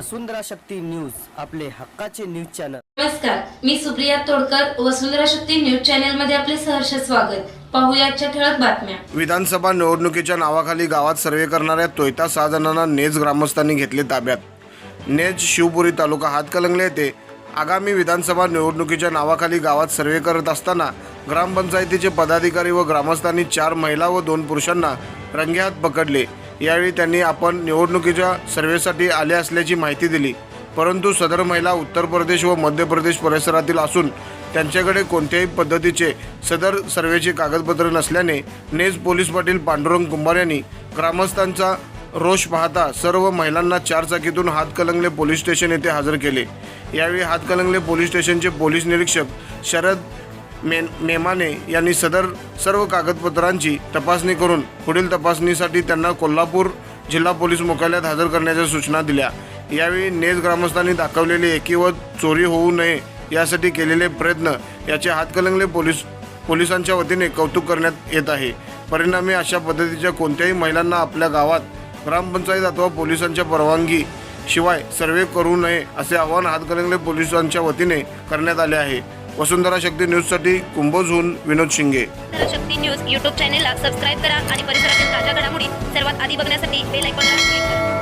वसुंधरा Shakti news आपले हक्काचे news channel. नमस्कार मी सुप्रिया तोडकर वसुंधरा शक्ती न्यूज चॅनलमध्ये आपले सहर्ष स्वागत. पाहूया आजच्या ठळक बातम्या. विधानसभा निवडणुकीच्या नावाखाली गावात सर्वे करणाऱ्या तोयता सहा जणांना नेज ग्रामस्थांनी घेतले ताब्यात. नेज शिवपुरी तालुका हातकलंगले येथे आगामी विधानसभा निवडणुकीच्या नावाखाली गावात सर्वे करत असताना ग्रामपंचायतीचे पदाधिकारी व ग्रामस्थांनी चार महिला व दोन पुरुषांना रंगेहात पकडले. यावेळी त्यांनी आपण निवडणुकीच्या सर्वेसाठी आले असल्याची माहिती दिली. परंतु सदर महिला उत्तर प्रदेश व मध्य प्रदेश परिसरातील असून त्यांच्याकडे कोणत्याही पद्धतीचे सदर सर्वेचे कागदपत्र नसल्याने नेज पोलीस पाटील पांडुरंग कुंभार यांनी ग्रामस्थांचा रोष पाहता सर्व महिलांना चारचाकीतून हातकलंगले पोलीस स्टेशन येथे हजर केले. यावेळी हातकलंगले पोलीस स्टेशनचे पोलीस निरीक्षक शरद मे मेमाने यांनी सदर सर्व कागदपत्रांची तपासणी करून पुढील तपासणीसाठी त्यांना कोल्हापूर जिल्हा पोलीस मुख्यालयात हजर करण्याच्या सूचना दिल्या. यावेळी नेज ग्रामस्थांनी दाखवलेली एकी व चोरी होऊ नये यासाठी केलेले प्रयत्न याचे हातकलंगले पोलीस पोलिसांच्या वतीने कौतुक करण्यात येत आहे. परिणामी अशा पद्धतीच्या कोणत्याही महिलांना आपल्या गावात ग्रामपंचायत अथवा पोलिसांच्या परवानगी शिवाय सर्वे करू नये असे आवाहन हातकलंगले पोलिसांच्या वतीने करण्यात आले आहे. वसुंधरा शक्ती न्यूजसाठी कुंभोजहून विनोद शिंगे. शक्ती न्यूज यूट्यूब चॅनेलला सबस्क्राईब करा आणि परिसरातील ताज्या घडामोडी सर्वात आधी बघण्यासाठी बेल आयकॉनला क्लिक करा.